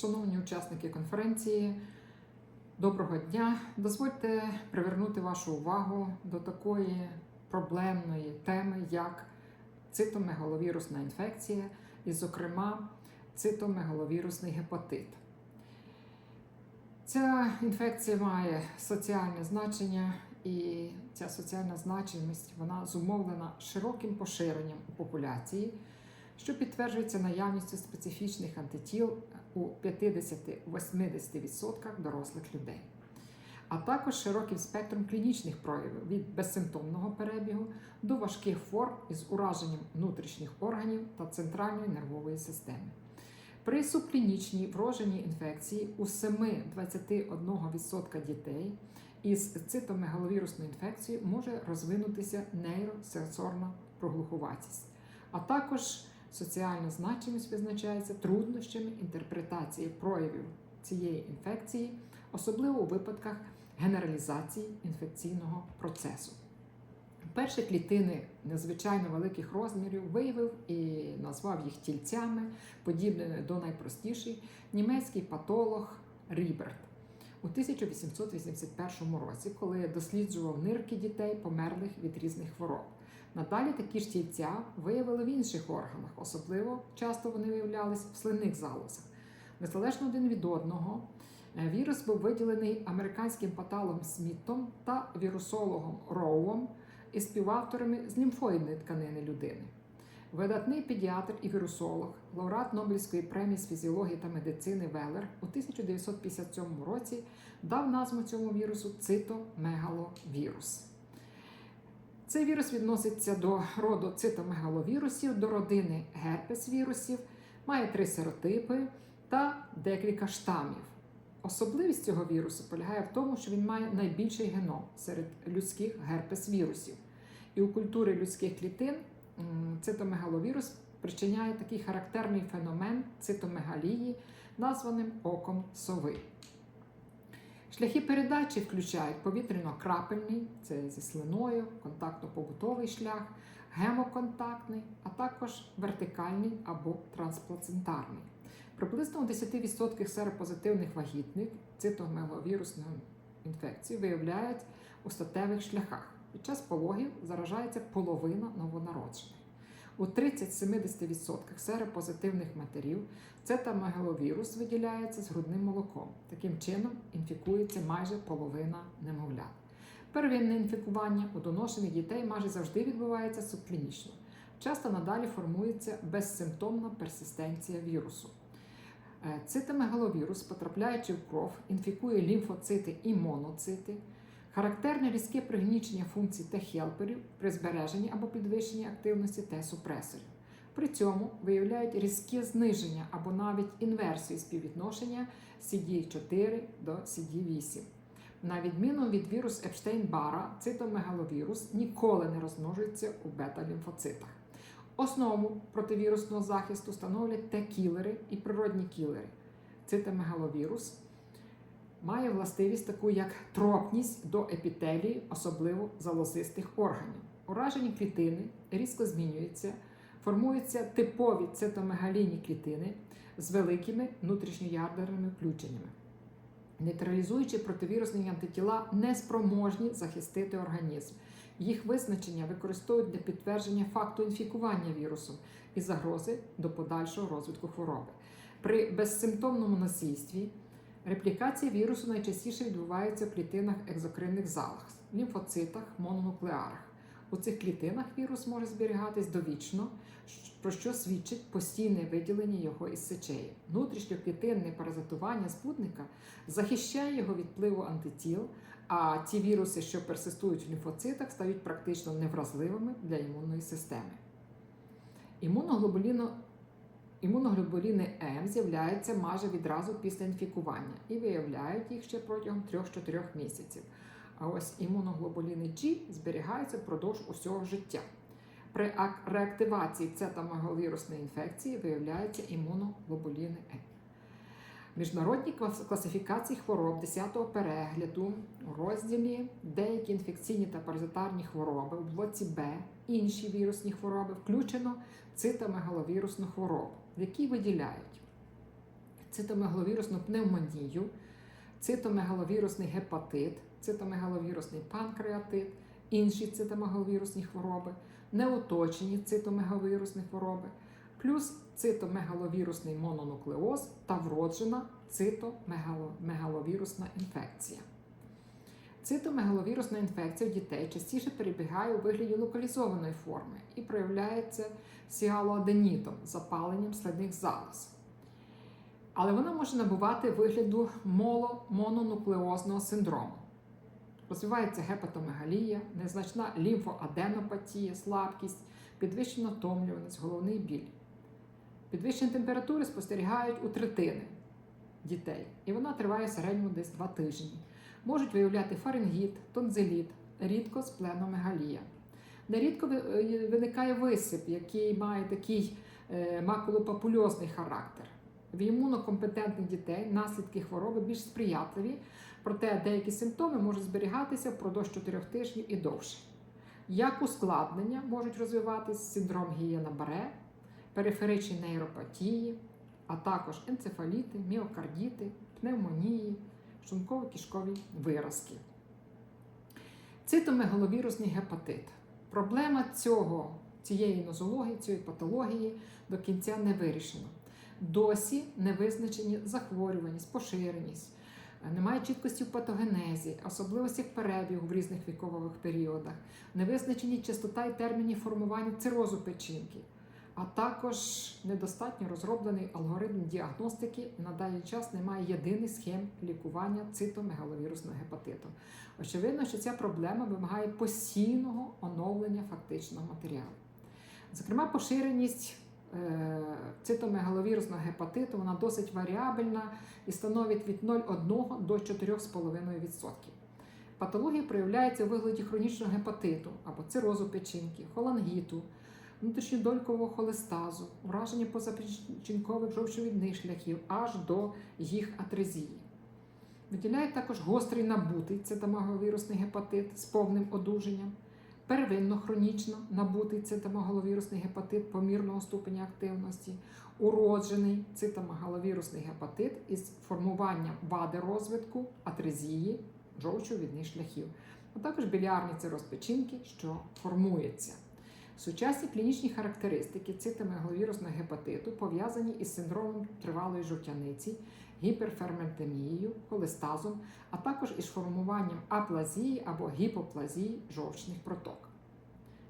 Шановні учасники конференції, доброго дня. Дозвольте привернути вашу увагу до такої проблемної теми, як цитомегаловірусна інфекція, і, зокрема, цитомегаловірусний гепатит. Ця інфекція має соціальне значення, і ця соціальна значимість вона зумовлена широким поширенням у популяції, що підтверджується наявністю специфічних антитіл у 50-80% дорослих людей, а також широким спектром клінічних проявів від безсимптомного перебігу до важких форм із ураженням внутрішніх органів та центральної нервової системи. При субклінічній вроженій інфекції у 7-21% дітей із цитомегаловірусною інфекцією може розвинутися нейросенсорна проглухуватість, а також соціальна значимість визначається труднощами інтерпретації проявів цієї інфекції, особливо у випадках генералізації інфекційного процесу. Перші клітини незвичайно великих розмірів виявив і назвав їх тільцями, подібними до найпростіших, німецький патолог Ріберт у 1881 році, коли досліджував нирки дітей, померлих від різних хвороб. Надалі такі ж тільця виявили в інших органах, особливо часто вони виявлялись в слинних залозах. Незалежно один від одного, вірус був виділений американським патологом Смітом та вірусологом Роуом і співавторами з лімфоїдної тканини людини. Видатний педіатр і вірусолог, лауреат Нобелівської премії з фізіології та медицини Велер у 1957 році дав назву цьому вірусу цитомегаловірус. Цей вірус відноситься до роду цитомегаловірусів, до родини герпес-вірусів, має три серотипи та декілька штамів. Особливість цього вірусу полягає в тому, що він має найбільший геном серед людських герпес-вірусів. І у культурі людських клітин цитомегаловірус причиняє такий характерний феномен цитомегалії, названим оком сови. Шляхи передачі включають повітряно-крапельний, це зі слиною, контактно-побутовий шлях, гемоконтактний, а також вертикальний або трансплацентарний. Приблизно у 10% серопозитивних вагітних цитомегаловірусної інфекції виявляють у статевих шляхах. Під час пологів заражається половина новонароджених. У 30-70% серопозитивних матерів цитомегаловірус виділяється з грудним молоком. Таким чином інфікується майже половина немовлят. Первинне інфікування у доношених дітей майже завжди відбувається субклінічно. Часто надалі формується безсимптомна персистенція вірусу. Цитомегаловірус, потрапляючи в кров, інфікує лімфоцити і моноцити. Характерне різке пригнічення функцій Т-хелперів при збереженні або підвищенні активності Т-супресорів. При цьому виявляють різке зниження або навіть інверсію співвідношення CD4 до CD8. На відміну від вірус Епштейн-Бара, цитомегаловірус ніколи не розмножується у бета-лімфоцитах. Основу противірусного захисту становлять Т-кілери і природні кілери. Цитомегаловірус має властивість таку, як тропність до епітелії, особливо залозистих органів. Уражені клітини різко змінюються, формуються типові цитомегалійні клітини з великими внутрішньоядерними включеннями. Нейтралізуючи противірусні антитіла, неспроможні захистити організм. Їх визначення використовують для підтвердження факту інфікування вірусом і загрози до подальшого розвитку хвороби. При безсимптомному насильстві реплікація вірусу найчастіше відбувається в клітинах екзокринних залах, лімфоцитах, мононуклеарах. У цих клітинах вірус може зберігатись довічно, про що свідчить постійне виділення його із сечеї. Внутрішньоклітинне паразитування спутника захищає його від впливу антитіл, а ті віруси, що персистують в лімфоцитах, стають практично невразливими для імунної системи. Імуноглобуліно Імуноглобуліни М з'являються майже відразу після інфікування і виявляють їх ще протягом 3-4 місяців. А ось імуноглобуліни G зберігаються впродовж усього життя. При реактивації цитомегаловірусної інфекції виявляються імуноглобуліни Е. Міжнародні класифікації хвороб 10-го перегляду у розділі деякі інфекційні та паразитарні хвороби у блоці Б, інші вірусні хвороби включено цитомегаловірусну хворобу, в якій виділяють цитомегаловірусну пневмонію, цитомегаловірусний гепатит, цитомегаловірусний панкреатит, інші цитомегаловірусні хвороби, неоточені цитомегаловірусні хвороби, плюс цитомегаловірусний мононуклеоз та вроджена цитомегаловірусна інфекція. Цитомегаловірусна інфекція у дітей частіше перебігає у вигляді локалізованої форми і проявляється сіалоаденітом, запаленням слідних залоз. Але вона може набувати вигляду мононуклеозного синдрому. Розвивається гепатомегалія, незначна лімфоаденопатія, слабкість, підвищена втомлюваність, головний біль. Підвищені температури спостерігають у третини дітей, і вона триває в середньому десь 2 тижні. Можуть виявляти фарингіт, тонзиліт, рідко спленомегалія. Нерідко е, виникає висип, який має такий е, макулопапульозний характер. В імунокомпетентних дітей наслідки хвороби більш сприятливі, проте деякі симптоми можуть зберігатися впродовж 4 тижнів і довше. Як ускладнення можуть розвиватись синдром гієна баре периферичні нейропатії, а також енцефаліти, міокардіти, пневмонії, шлунково-кишкові виразки. Цитомегаловірусний гепатит. Проблема цього, цієї нозології, цієї патології до кінця не вирішена. Досі не визначені захворюваність, поширеність, немає чіткості в патогенезі, особливості перебігу в різних вікових періодах, не визначені частота і терміни формування цирозу печінки, а також недостатньо розроблений алгоритм діагностики на даний час немає єдиних схем лікування цитомегаловірусного гепатиту. Очевидно, що ця проблема вимагає постійного оновлення фактичного матеріалу. Зокрема, поширеність е, цитомегаловірусного гепатиту вона досить варіабельна і становить від 0,1 до 4,5%. Патологія проявляється у вигляді хронічного гепатиту або цирозу печінки, холангіту, внутрішньодолькового холестазу, ураження позапечінкових жовчовідних шляхів аж до їх атрезії. Виділяють також гострий набутий цитомегаловірусний гепатит з повним одужанням, первинно хронічно набутий цитомегаловірусний гепатит помірного ступеня активності, уроджений цитомегаловірусний гепатит із формуванням вади розвитку, атрезії, жовчовідних шляхів, а також білярний цироз печінки, що формується. Сучасні клінічні характеристики цитомегаловірусного гепатиту пов'язані із синдромом тривалої жовтяниці, гіперферментемією, холестазом, а також із формуванням аплазії або гіпоплазії жовчних проток.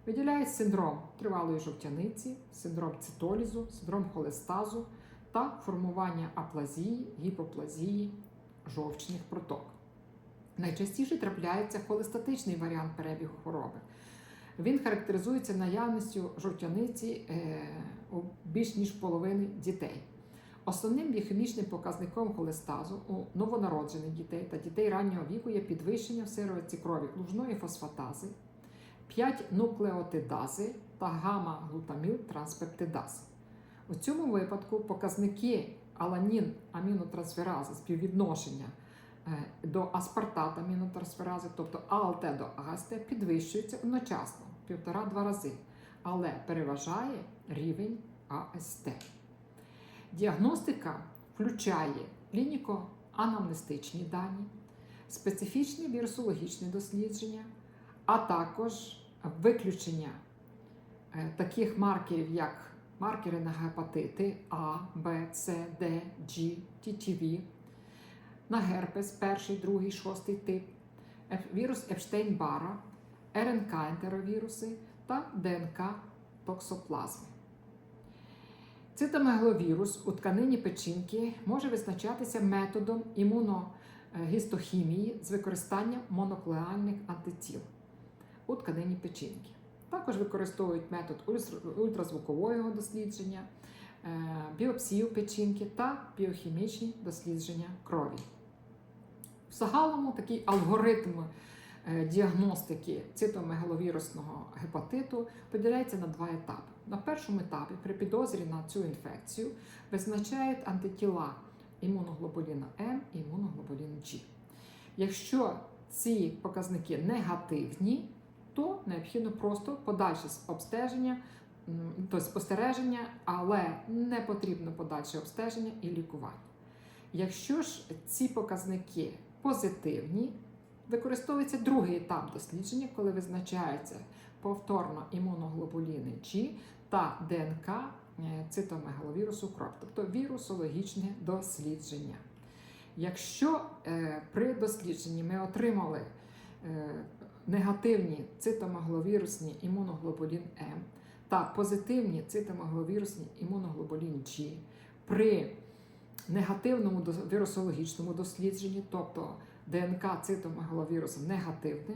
Виділяють синдром тривалої жовтяниці, синдром цитолізу, синдром холестазу та формування аплазії, гіпоплазії жовчних проток. Найчастіше трапляється холестатичний варіант перебігу хвороби. Він характеризується наявністю жовтяниці е, у більш ніж половини дітей. Основним біохімічним показником холестазу у новонароджених дітей та дітей раннього віку є підвищення в сироватці крові лужної фосфатази, 5 нуклеотидази та гамма-глутаміл транспептидази. У цьому випадку показники аланін амінотрансферази співвідношення е, до аспартат амінотрансферази, тобто АЛТ до АСТ, підвищуються одночасно півтора-два рази, але переважає рівень АСТ. Діагностика включає клініко-анамнестичні дані, специфічні вірусологічні дослідження, а також виключення е, таких маркерів, як маркери на гепатити А, Б, С, Д, G, ТТВ, на герпес, перший, другий, шостий тип, вірус Епштейн-Бара, РНК ентеровіруси та ДНК токсоплазми. Цитомегаловірус у тканині печінки може визначатися методом імуногістохімії з використанням моноклеальних антитіл у тканині печінки. Також використовують метод ультразвукового дослідження, е, біопсію печінки та біохімічні дослідження крові. В загалому такий алгоритм діагностики цитомегаловірусного гепатиту поділяється на два етапи. На першому етапі при підозрі на цю інфекцію визначають антитіла імуноглобуліна М і імуноглобуліна G. Якщо ці показники негативні, то необхідно просто подальше обстеження, тобто спостереження, але не потрібно подальше обстеження і лікування. Якщо ж ці показники позитивні, використовується другий етап дослідження, коли визначаються повторно імуноглобуліни G та ДНК е, цитомегаловірусу кров, тобто вірусологічне дослідження. Якщо е, при дослідженні ми отримали е, негативні цитомегаловірусні імуноглобулін М та позитивні цитомегаловірусні імуноглобулін G при негативному вірусологічному дослідженні, тобто ДНК цитомегаловірусу негативне,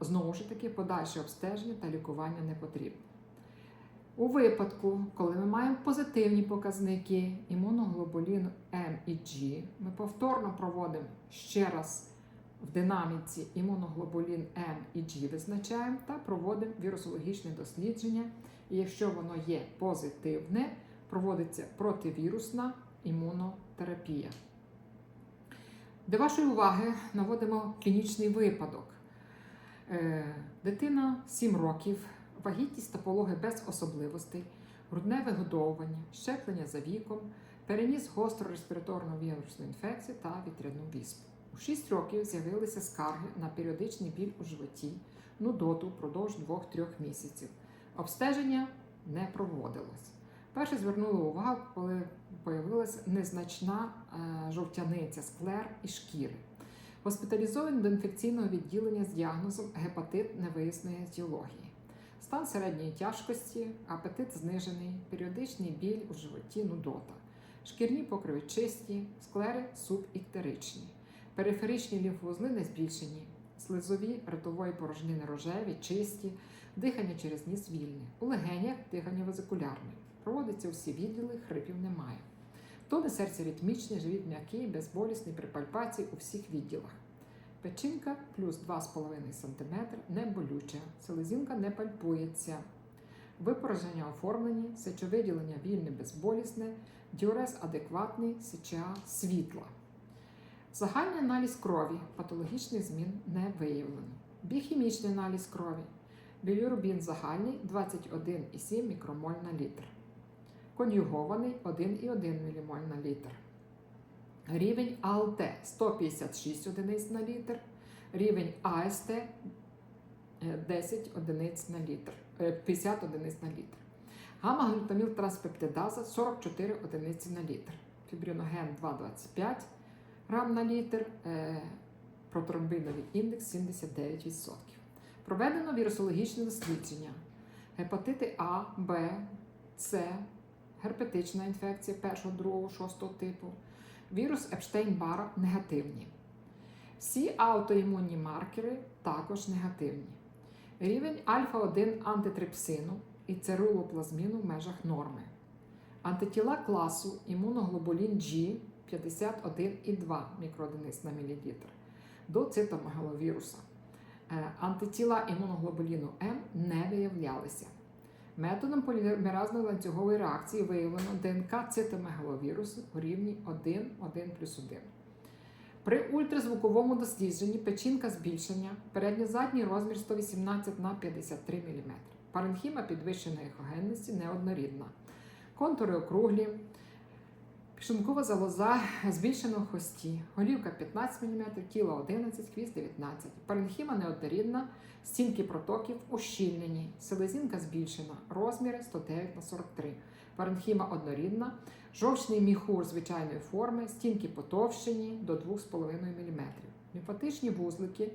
знову ж таки подальше обстеження та лікування не потрібно. У випадку, коли ми маємо позитивні показники імуноглобуліну М і G, ми повторно проводимо ще раз в динаміці імуноглобулін М і G визначаємо та проводимо вірусологічне дослідження. І якщо воно є позитивне, проводиться противірусна імунотерапія. До вашої уваги наводимо клінічний випадок. Е, Дитина 7 років, вагітність та пологи без особливостей, грудне вигодовування, щеплення за віком, переніс гостру респіраторну вірусну інфекцію та вітряну віспу. У 6 років з'явилися скарги на періодичний біль у животі, нудоту впродовж 2-3 місяців. Обстеження не проводилось. Перше звернули увагу, коли появилася незначна е, жовтяниця склер і шкіри. Госпіталізований до інфекційного відділення з діагнозом гепатит невиїзної етіології. Стан середньої тяжкості, апетит знижений, періодичний біль у животі, нудота, шкірні покриви чисті, склери субіктеричні, периферичні лімфовузли не збільшені, слизові ротової порожнини рожеві, чисті, дихання через ніс вільне, у легенях дихання везикулярне. Проводяться усі відділи, хрипів немає. Тони серця ритмічні, живіт м'який, безболісний при пальпації у всіх відділах. Печінка плюс 2,5 см не болюча, селезінка не пальпується. Випороження оформлені, сечовиділення вільне безболісне, діурез адекватний, сеча світла. Загальний аналіз крові, патологічних змін не виявлено. Біохімічний аналіз крові. Білірубін загальний 21,7 мікромоль на літр. Конюгований 1,1 ммоль на літр. Рівень АЛТ 156 одиниць на літр. Рівень АСТ е, 10 одиниць на літр, е, 50 одиниць на літр. Гамма-глютаміл транспептидаза 44 одиниці на літр. Фібриноген 2,25 грам на літр. е, Протромбиновий індекс 79%. Проведено вірусологічне дослідження. Гепатити А, Б, С, герпетична інфекція 1, 2, 6 типу, вірус Епштейн-Бара негативні. Всі аутоімунні маркери також негативні. Рівень альфа-1 антитрипсину і церулоплазміну в межах норми. Антитіла класу імуноглобулін G 51,2 мікроодиниць на мілілітр до цитомегаловіруса. Е, Антитіла імуноглобуліну М не виявлялися. Методом полімеразної ланцюгової реакції виявлено ДНК цитомегаловірусу у рівні 1, 1 плюс 1. При ультразвуковому дослідженні печінка збільшення, передньо-задній розмір 118 на 53 мм. Паренхіма підвищеної ехогенності неоднорідна. Контури округлі, пішункова залоза збільшена в хвості, голівка 15 мм, тіло 11, хвіст 19. Паренхіма неоднорідна, стінки протоків ущільнені, селезінка збільшена, розміри 109 на 43. Паренхіма однорідна, жовчний міхур звичайної форми, стінки потовщені до 2,5 мм. Лімфатичні вузлики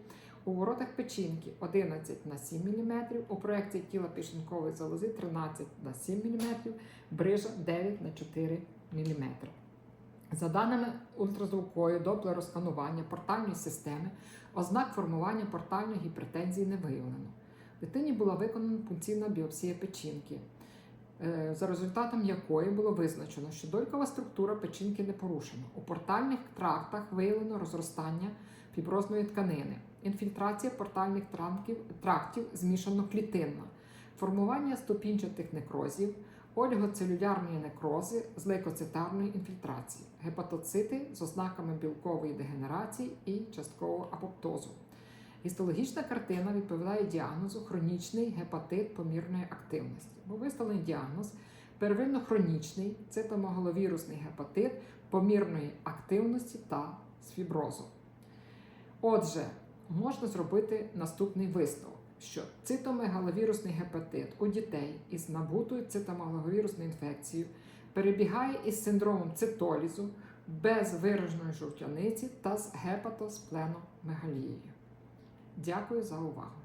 у воротах печінки 11 на 7 мм, у проекції тіла пішенкової залози 13 на 7 мм, брижа 9 на 4 мм. За даними ультразвукової доплеросканування портальної системи, ознак формування портальної гіпертензії не виявлено. Дитині була виконана пункційна біопсія печінки, е, за результатом якої було визначено, що долькова структура печінки не порушена. У портальних трактах виявлено розростання фіброзної тканини, інфільтрація портальних трактів змішано клітинна, формування ступінчатих некрозів, олігоцелюлярної некрози з лейкоцитарної інфільтрації, гепатоцити з ознаками білкової дегенерації і часткового апоптозу. Гістологічна картина відповідає діагнозу хронічний гепатит помірної активності. Був виставлений діагноз первинно хронічний цитомегаловірусний гепатит помірної активності та з фіброзу. Отже, можна зробити наступний висновок, що цитомегаловірусний гепатит у дітей із набутою цитомегаловірусною інфекцією перебігає із синдромом цитолізу без вираженої жовтяниці та з гепатоспленомегалією. Дякую за увагу!